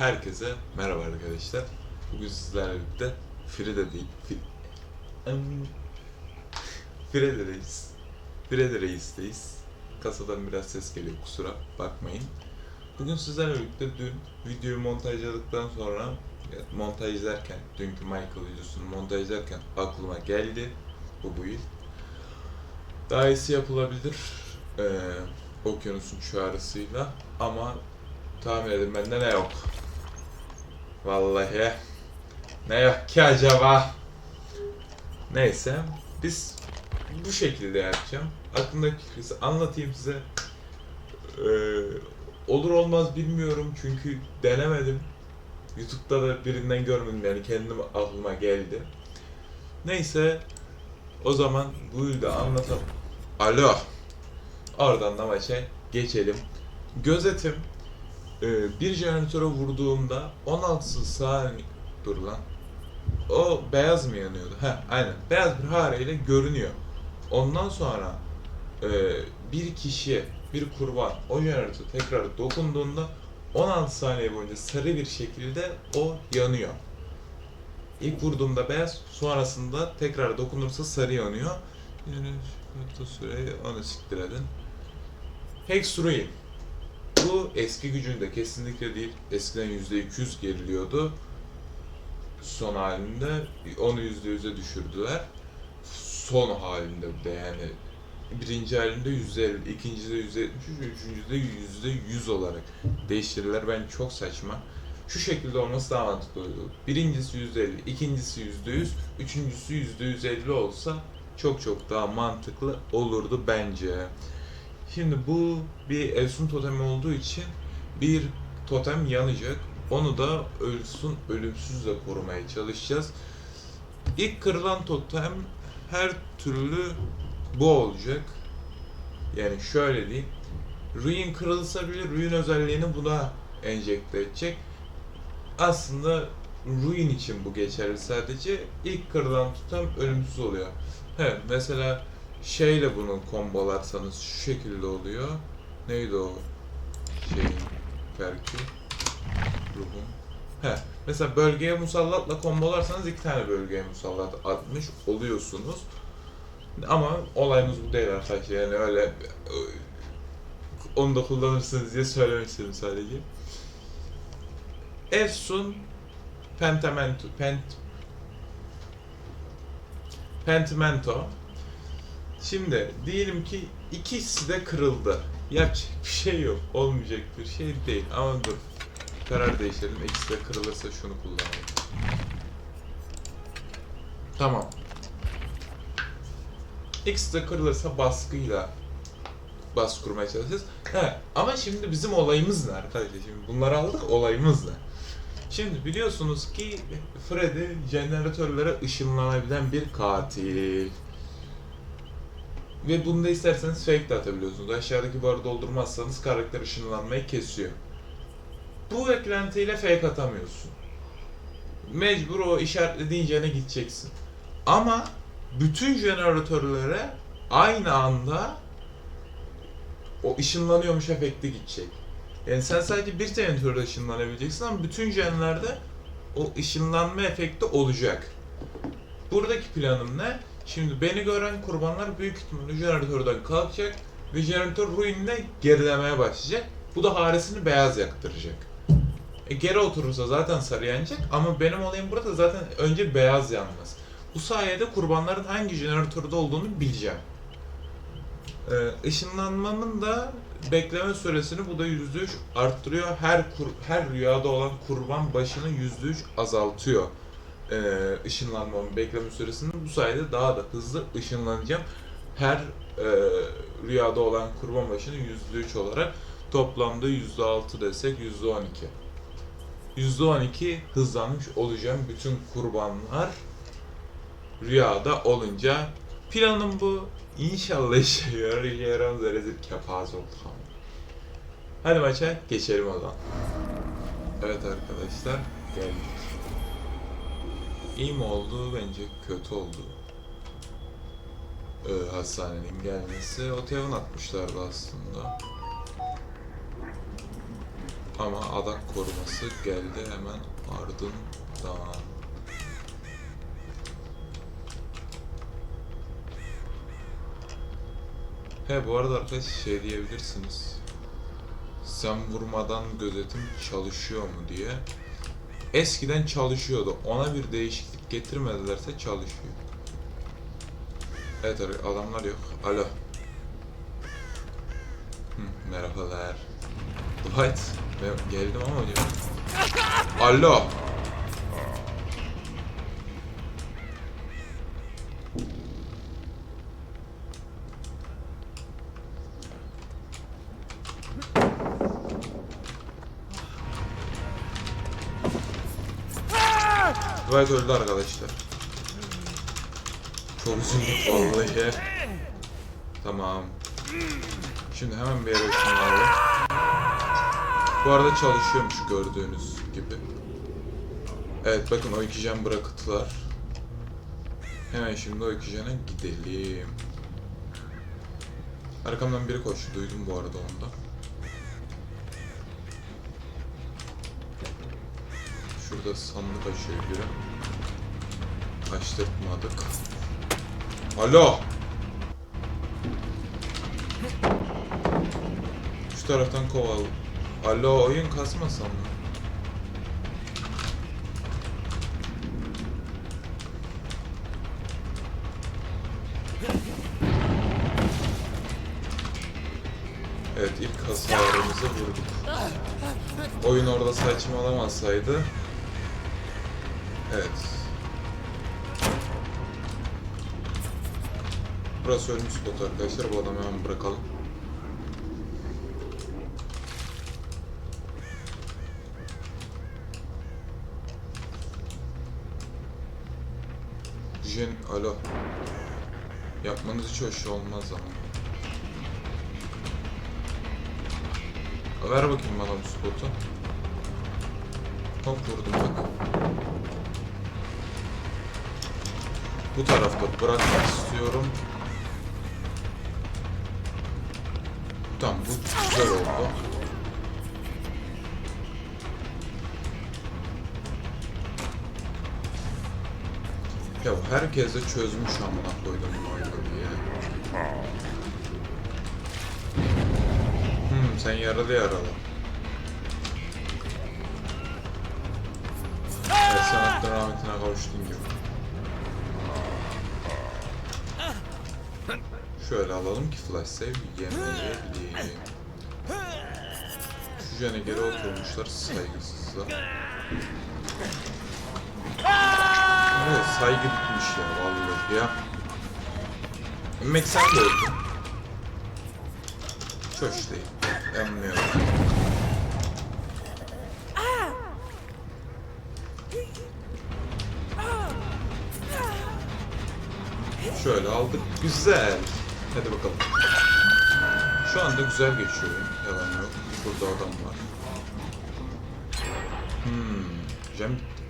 Herkese merhaba arkadaşlar. Bugün sizlerle birlikte Fride değil, Fi- Em, Fride Reis. Fride Reis'teyiz. Kasadan biraz ses geliyor kusura bakmayın. Bugün sizlerle birlikte dün videoyu montajladıktan sonra montajlarken, dünkü Michael videosunu montajlarken aklıma geldi bu build. Daha iyisi yapılabilir eee okyanusun çağrısıyla ama tahmin edin bende ne yok. Vallahi ne yok ki acaba? Neyse biz bu şekilde yapacağım. Aklımdaki fikrisi anlatayım size. Ee, olur olmaz bilmiyorum çünkü denemedim. YouTube'da da birinden görmedim yani kendim aklıma geldi. Neyse o zaman bu da anlatalım. Alo. Oradan da maça geçelim. Gözetim ee, bir jeneratöre vurduğumda 16 saniye dur lan. O beyaz mı yanıyordu? Heh aynen. Beyaz bir hareyle görünüyor. Ondan sonra e, bir kişiye, bir kurban o jeneratöre tekrar dokunduğunda 16 saniye boyunca sarı bir şekilde o yanıyor. İlk vurduğumda beyaz, sonrasında tekrar dokunursa sarı yanıyor. Yani süreyi onu siktir edin. Hex Ruin. Bu eski gücünde kesinlikle değil. Eskiden %200 geriliyordu. Son halinde onu %100'e düşürdüler. Son halinde bir de yani birinci halinde %50, ikincide %73, üçüncüde %100 olarak değiştirdiler. Ben çok saçma. Şu şekilde olması daha mantıklı oldu. Birincisi %50, ikincisi %100, üçüncüsü %150 olsa çok çok daha mantıklı olurdu bence. Şimdi bu bir Efsun totemi olduğu için bir totem yanacak. Onu da ölsün ölümsüzle korumaya çalışacağız. İlk kırılan totem her türlü bu olacak. Yani şöyle diyeyim. Ruin kırılsa bile Ruin özelliğini buna enjekte edecek. Aslında Ruin için bu geçerli sadece. İlk kırılan totem ölümsüz oluyor. He, mesela şeyle bunu kombolarsanız şu şekilde oluyor. Neydi o şeyin belki ruhun. He, mesela bölgeye musallatla kombolarsanız iki tane bölgeye musallat atmış oluyorsunuz. Ama olayımız bu değil arkadaşlar yani öyle onu da kullanırsınız diye söylemek istedim sadece. Efsun Pentamento Pent Pentimento Şimdi diyelim ki ikisi de kırıldı. Yapacak bir şey yok. Olmayacak bir şey değil. Ama dur. Karar değiştirelim. İkisi de kırılırsa şunu kullanalım. Tamam. İkisi de kırılırsa baskıyla baskı kurmaya çalışacağız. He, ama şimdi bizim olayımız ne arkadaşlar? Şimdi bunları aldık olayımız ne? Şimdi biliyorsunuz ki Freddy jeneratörlere ışınlanabilen bir katil. Ve bunda isterseniz fake de atabiliyorsunuz. Aşağıdaki barı doldurmazsanız karakter ışınlanmayı kesiyor. Bu eklentiyle fake atamıyorsun. Mecbur o işaretlediğin jene gideceksin. Ama bütün jeneratörlere aynı anda o ışınlanıyormuş efekti gidecek. Yani sen sadece bir jeneratörde ışınlanabileceksin ama bütün jenlerde o ışınlanma efekti olacak. Buradaki planım ne? Şimdi beni gören kurbanlar büyük ihtimalle jeneratörden kalkacak ve jeneratör ruinine gerilemeye başlayacak. Bu da haresini beyaz yaktıracak. E, geri oturursa zaten sarı yanacak ama benim olayım burada zaten önce beyaz yanmaz. Bu sayede kurbanların hangi jeneratörde olduğunu bileceğim. Ee, ışınlanmanın da bekleme süresini bu da %3 arttırıyor. Her kur, her rüyada olan kurban başını %3 azaltıyor e, ışınlanmamın bekleme süresini bu sayede daha da hızlı ışınlanacağım. Her e, rüyada olan kurban başını %3 olarak toplamda %6 desek %12. %12 hızlanmış olacağım bütün kurbanlar rüyada olunca. Planım bu. İnşallah işe yarar. İşe yaramaz rezil kepaze oldum. Hadi maça geçelim o zaman. Evet arkadaşlar geldik. İyi mi oldu? Bence kötü oldu. Ee, hastanenin gelmesi. Otevan atmışlardı aslında. Ama adak koruması geldi hemen ardından. He bu arada arkadaş şey diyebilirsiniz. Sen vurmadan gözetim çalışıyor mu diye. Eskiden çalışıyordu. Ona bir değişiklik getirmedilerse çalışıyor. Evet ar- adamlar yok. Alo. Hı, merhabalar. Dwight. Ben geldim ama diyor. Alo. Dwight öldü arkadaşlar. Çok üzüldük vallahi. Tamam. Şimdi hemen bir yere ışınlanalım. Bu arada çalışıyormuş gördüğünüz gibi. Evet bakın o iki jen bırakıttılar. Hemen şimdi o iki gidelim. Arkamdan biri koştu duydum bu arada onu da. Şurada sandık açıyor biri. Açtırtmadık. Alo! Şu taraftan koval. Alo oyun kasmasam mı? Evet ilk hasarımızı vurduk. Oyun orada saçmalamasaydı Burası ölüm spot arkadaşlar. Bu adamı hemen bırakalım. Jen, alo. Yapmanız hiç hoş olmaz ama. Ver bakayım bana bu spotu. Hop vurdum bak. Bu tarafta bırakmak istiyorum. Tamam bu güzel oldu. Ya herkes de çözmüş amına koydum bu oyunu diye. Hmm sen yaralı yaralı. Sen hakkın rahmetine kavuştun gibi. Şöyle alalım ki flash save yemeyebileyim. Şu jene geri oturmuşlar saygısızlar. Evet saygı bitmiş ya vallahi ya. Mek sen de öldün. Hiç hoş değil. Anlıyorum. Şöyle aldık. Güzel. Hadi bakalım. Şu anda güzel geçiyor. Yalan yok. Burada adam var. Hmm. Jam bitti.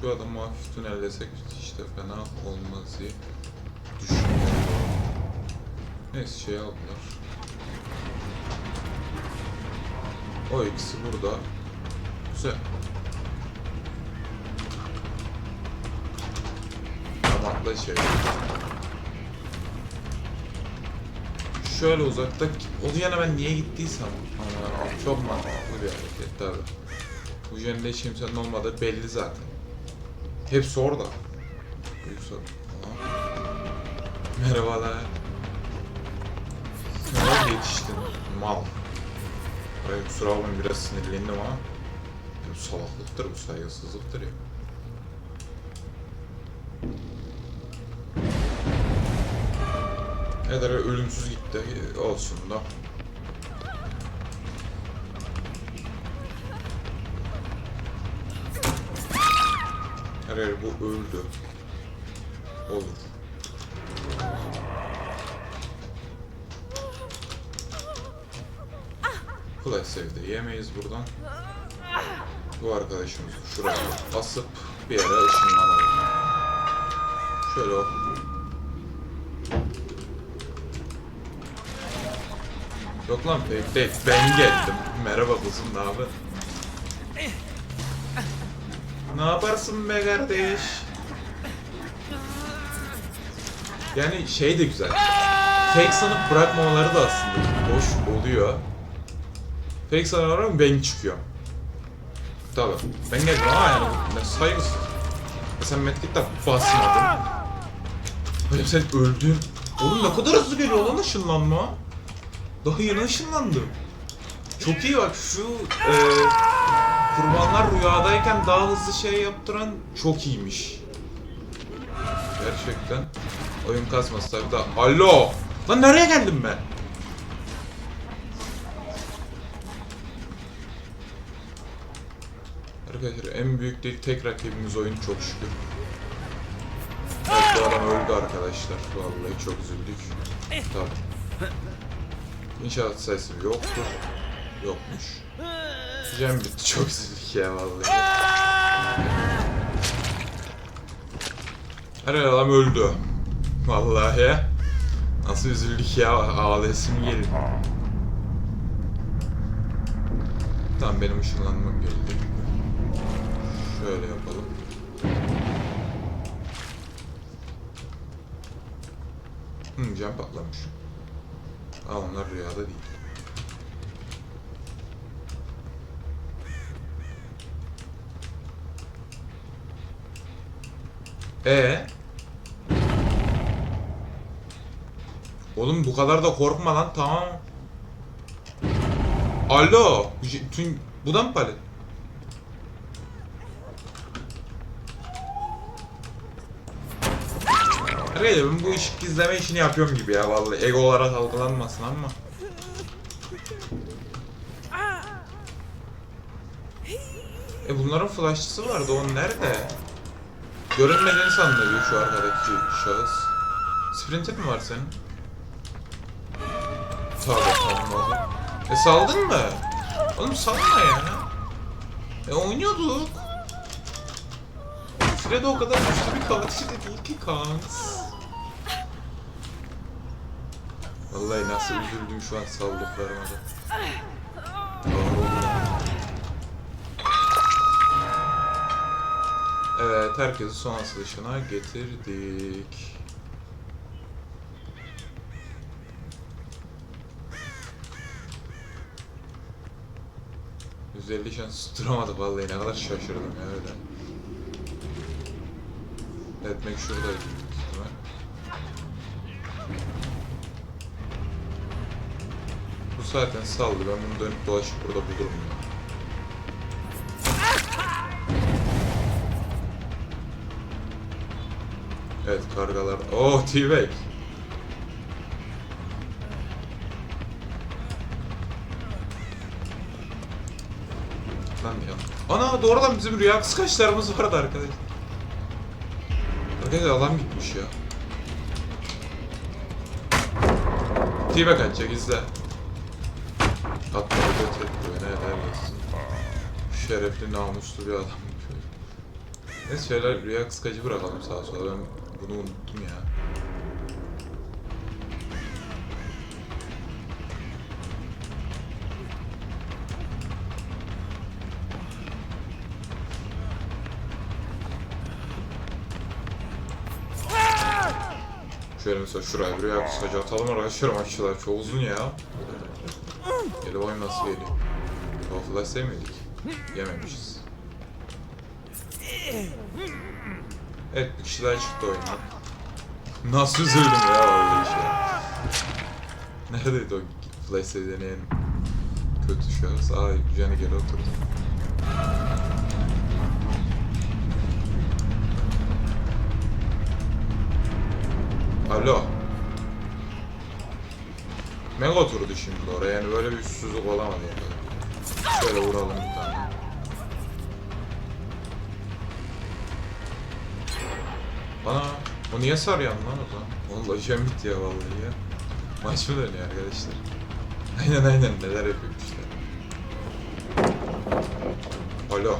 Şu adamı hafif tünellesek işte fena olmaz diye. Neyse şey aldılar. O ikisi burada. Güzel. Damatla şey. Şöyle uzakta o yana ben niye gittiysem ama çok mantıklı bir hareket tabi. Bu jende kimsenin olmadığı belli zaten. Hepsi orada. Aa. Merhabalar. Yetiştin? Mal. Ay kusura bakmayın biraz sinirlendim ama bu salaklıktır, bu saygısızlıktır ya. Evet ölümsüz gitti. Olsun da. Hayır bu öldü. Olur. Kolay sevde yemeyiz buradan. Bu arkadaşımızı şuraya asıp bir yere ışınlanalım. Şöyle hop. Yok lan fake değil. Ben geldim. Merhaba kuzum ne haber? Ne yaparsın be kardeş? Yani şey de güzel. Fake sanıp bırakmamaları da aslında hoş oluyor. Fake sanıyorum ben çıkıyor. Tabi. Ben geldim ama yani ne saygısız. E sen Medkit'te basmadın. Hocam sen öldün. Oğlum ne kadar hızlı geliyor lan ışınlanma. Daha yeni ışınlandım. Çok iyi bak şu e, kurbanlar rüyadayken daha hızlı şey yaptıran çok iyiymiş. Gerçekten. Oyun kasması tabi da. Alo! Lan nereye geldim ben? Arkadaşlar en büyük değil tek rakibimiz oyun çok şükür. Evet bu adam öldü arkadaşlar. Vallahi çok üzüldük. Tabii. İnşaat sayısı yoktur. Yokmuş. Cem bitti çok üzüldük ya vallahi. Her adam öldü. Vallahi. Nasıl üzüldük ya ağlayasım geliyor. Tamam benim ışınlanmam geldi. Şöyle yapalım. Hmm, cam patlamış. Aa onlar rüyada değil. Ee? Oğlum bu kadar da korkma lan tamam. Alo. Tüm, bu da mı palet? Arkadaşlar ben bu ışık gizleme işini yapıyorum gibi ya vallahi ego olarak algılanmasın ama. E bunların flashçısı vardı o nerede? Görünmediğini sanılıyor şu arkadaki şahıs. Sprinter mi var senin? Tabii kalmadı. E saldın mı? Oğlum salma ya. E oynuyorduk. Fred o kadar güçlü bir kalıcı değil ki Kans. Vallahi nasıl üzüldüm şu an saldıklarıma da. Evet, herkesi son asılışına getirdik. %50 şans tutturamadık vallahi ne kadar şaşırdım ya öyle. Etmek şurada büyük ihtimal. Bu zaten saldı ben bunu dönüp dolaşıp burada bulurum ya. Evet kargalar. Oh T-Bag. Lan ya. Ana doğrudan bizim rüya kıskaçlarımız vardı arkadaşlar. Arkadaşlar adam gitmiş ya. T-Bag atacak izle. Hatta öyle tepkiyor ne neredesin. Şerefli namuslu bir adam. Neyse şöyle rüya kıskacı bırakalım sağa sola ben bunu unuttum ya. Şöyle mesela şuraya bir rüya kıskacı atalım arkadaşlar maççılar çok uzun ya. Oyun nasıl geliyor? Flash sevmedik. Yememişiz. Evet bir kişiler çıktı oyundan. Nasıl üzüldüm ya vallahi şey. Neredeydi o flash deneyen kötü şahıs? Aa Jenny geri oturdu. Alo. Mega oturdu şimdi oraya yani böyle bir üstsüzlük olamadı yani. Şöyle vuralım bir tane. Ana o niye sarıyor lan o zaman? Vallahi işem bitti ya vallahi ya. Maç mı dönüyor arkadaşlar? Aynen aynen neler yapıyormuş işte. Alo.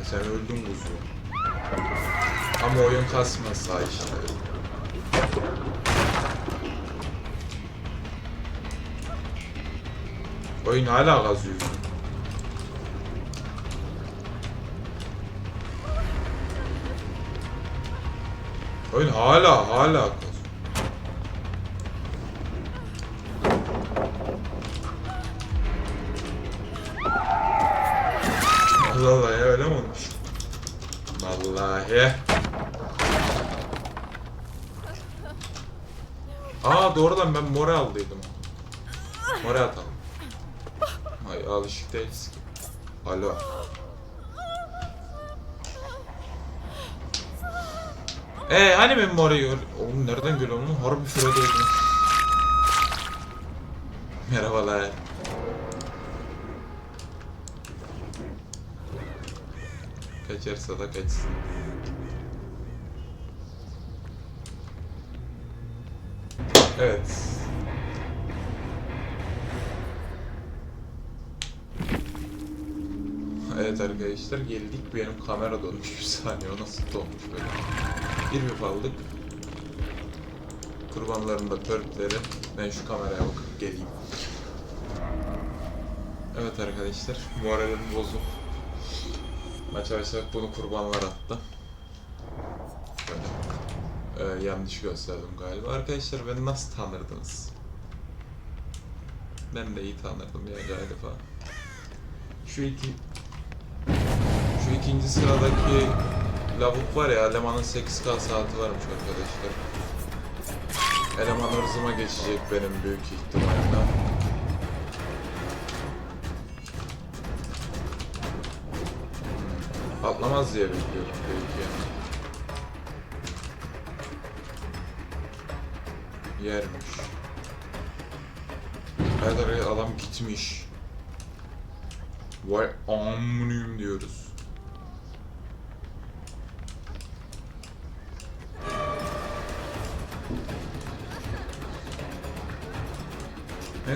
E sen öldün kuzu. Ama oyun kasmasa işte. Oyun hala kazıyor. Oyun hala hala kazıyor. Allah Allah ya öyle mi olmuş? Vallahi. Aa doğrudan ben mora aldıydım. Mora atalım. Alışık değiliz ki. Alo. Ee hani ben morayı Oğlum nereden geliyor lan? Harbi Fred oldum. Merhabalar. Kaçarsa da kaçsın. Evet. Evet arkadaşlar geldik. Benim kamera donmuş bir saniye. O nasıl donmuş böyle? Bir bir aldık. Kurbanların da törpleri. Ben şu kameraya bakıp geleyim. Evet arkadaşlar. Moralim bozuk. Maça başladık bunu kurbanlar attı. Böyle. Ee, yanlış gösterdim galiba. Arkadaşlar beni nasıl tanırdınız? Ben de iyi tanırdım ya galiba. Şu iki... Şu ikinci sıradaki lavuk var ya, elemanın 8K saati varmış arkadaşlar. Eleman hırzıma geçecek benim büyük ihtimalle. Patlamaz diye bekliyorum belki yani. Yermiş. Hayır adam gitmiş. Vay amınıyım diyoruz.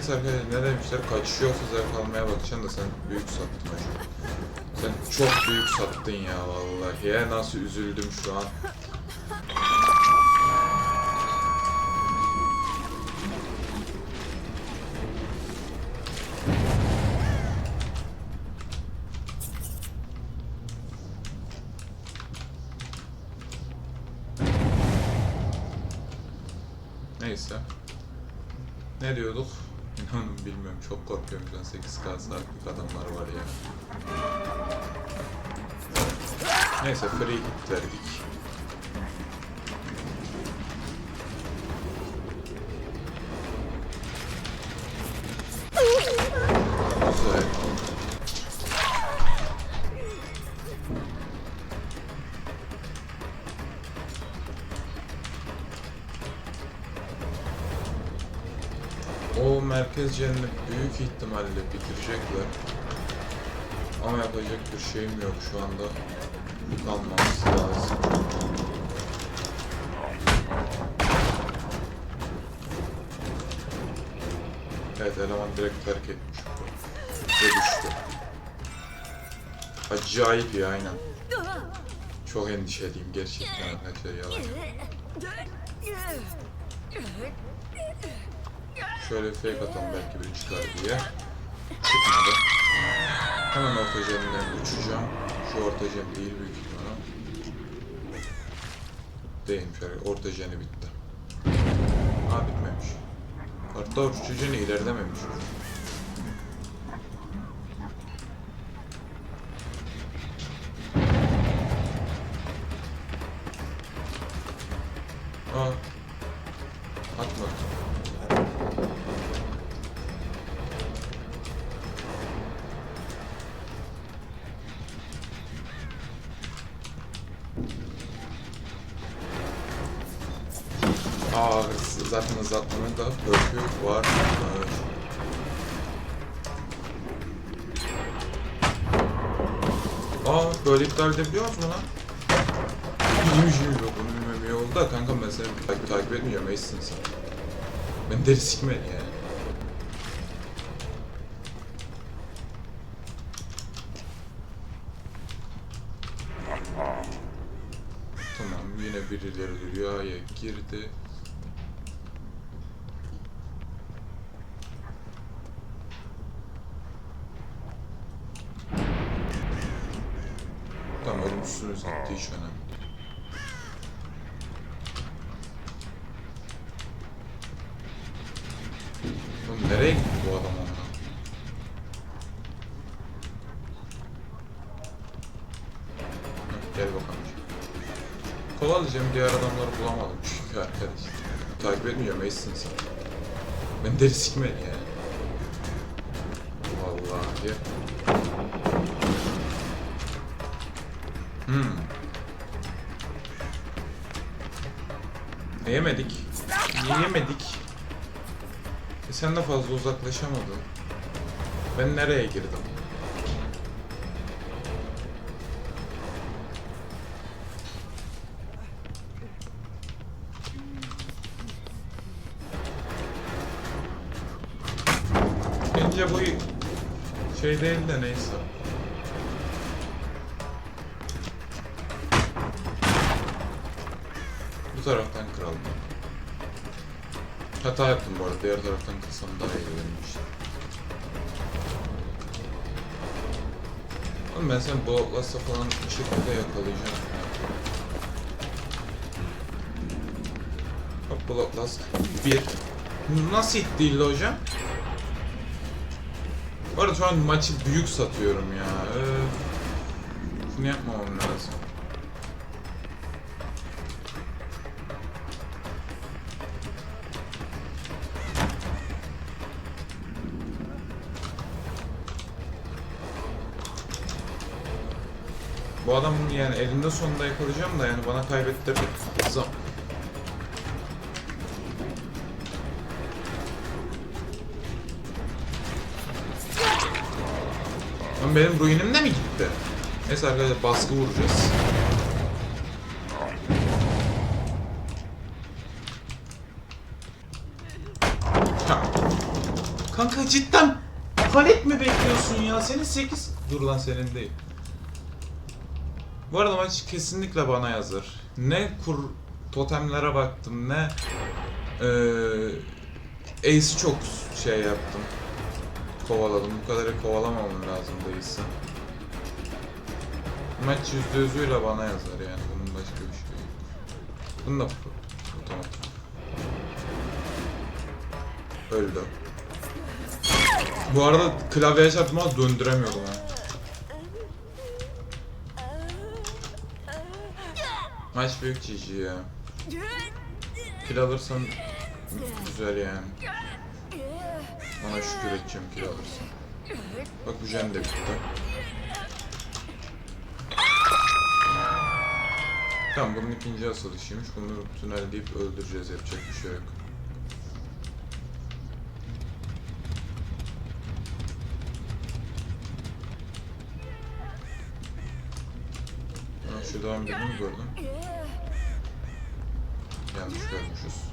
Neyse arkadaşlar ne demişler kaçışıyorsa zevk almaya bakacaksın da sen büyük sattın hocam. Sen çok büyük sattın ya vallahi. Ya nasıl üzüldüm şu an. Bilmiyorum çok korkuyorum şu an 8K saatlik adamlar var ya. Neyse free hit verdik. O merkez cennet büyük ihtimalle bitirecekler. Ama yapacak bir şeyim yok şu anda. Kalmamız lazım. Evet eleman direkt terk etmiş. Ve düştü. Acayip ya aynen. Çok endişeliyim gerçekten arkadaşlar yalan. Şöyle fake atalım belki biri çıkar diye. Çıkmadı. Hemen orta jeminden uçacağım. Şu orta jem değil büyük ihtimalle. Değilmiş arkadaşlar. Orta jeni bitti. Aa bitmemiş. Hatta uçucu jeni ilerlememiş. Burada pörkü var. Evet. Aa böyle iptal edebiliyor musun lan? İyiymiş iyiymiş bak bunu bilmem oldu da kanka ben seni takip, takip etmeyeceğim Ace'sin sen. Ben deri sikmen yani. tamam yine birileri rüyaya girdi. Ben deli sikmedi yani. Vallahi. Hmm. Ne yemedik? Niye yemedik? E sen de fazla uzaklaşamadın. Ben nereye girdim? Şey değil de neyse. Bu taraftan kıralım. Hata yaptım bu arada. Diğer taraftan kırsam daha iyi için. Oğlum ben seni bu Outlast'a falan bir şekilde yakalayacağım. Hop Outlast 1. Nasıl değil hocam? Bu arada şu an maçı büyük satıyorum ya. Öf. Şunu yapmamam lazım. Bu adamın yani elinde sonunda yakalayacağım da yani bana kaybettirdi. Zam. Lan benim ruinim de mi gitti? Neyse arkadaşlar baskı vuracağız. Kanka cidden palet mi bekliyorsun ya? Senin 8... Dur lan senin değil. Bu arada maç kesinlikle bana yazar. Ne kur totemlere baktım ne eee Ace'i çok şey yaptım. Kovaladım. Bu kadar kovalamamam lazım Ace'i. Maç yüzde yüzüyle bana yazar yani. Bunun başka bir şey yok. Bunu da tamam. Öldü. Bu arada klavyeye çarptım ama döndüremiyordum ha. Maç büyük GG ya. Kill alırsan güzel yani. Ona şükür edeceğim kill alırsam. Bak bu jen de bitti. Tamam bunun ikinci asılışıymış. Bunu tünelleyip öldüreceğiz. Yapacak bir şey yok. Ha, şuradan birini gördüm? Yanlış görmüşüz.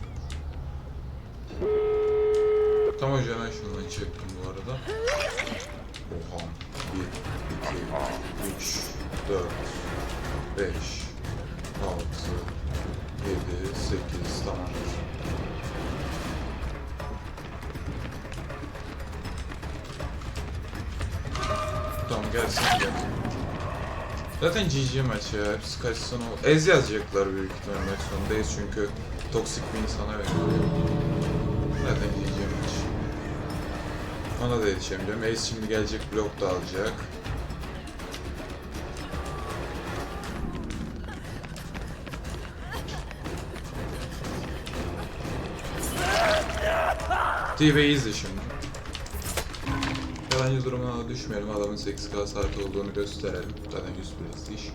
Tam o Generation'dan çektim bu arada. Oha. 1, 2, 3, 4, 5, 6, 7, 8, tamamdır. Tamam gelsin gel. Zaten GG maç ya. Hepsi kaç sonu... Ez yazacaklar büyük ihtimal maç sonundayız çünkü toksik bir insana veriyor. Ona da yetişemeyeceğim. Ace şimdi gelecek blok da alacak. TV'yi izle şimdi. Yalancı durumuna düşmeyelim. Adamın 8K saat olduğunu gösterelim. Zaten 100 prestij.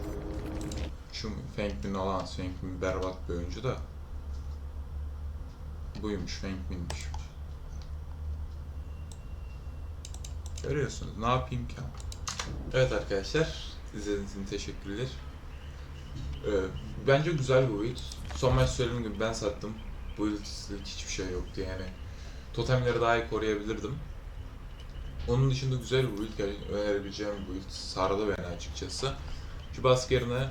Şu Feng Min olan Feng Min berbat bir oyuncu da. Buymuş Feng Görüyorsunuz. Ne yapayım ki? Evet arkadaşlar. İzlediğiniz için teşekkürler. Ee, bence güzel bir build. Son maç söylediğim gibi ben sattım. Build'lik hiçbir şey yoktu yani. Totemleri daha iyi koruyabilirdim. Onun dışında güzel bir build. Önerebileceğim bir build. Sardı beni açıkçası. Şu baskı yerine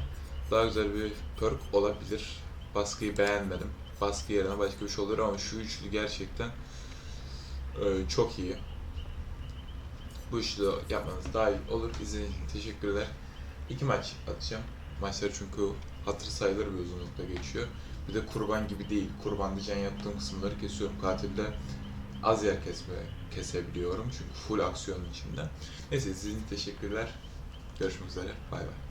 daha güzel bir perk olabilir. Baskıyı beğenmedim. Baskı yerine başka bir şey olur ama şu üçlü gerçekten e, çok iyi. Bu üçlü yapmanız daha iyi olur. İzlediğiniz için teşekkürler. İki maç atacağım. Maçlar çünkü hatır sayılır bir uzunlukta geçiyor. Bir de kurban gibi değil. Kurban diyeceğin yaptığım kısımları kesiyorum. Katilde az yer kesme kesebiliyorum. Çünkü full aksiyonun içinde. Neyse sizin teşekkürler. Görüşmek üzere. Bay bay.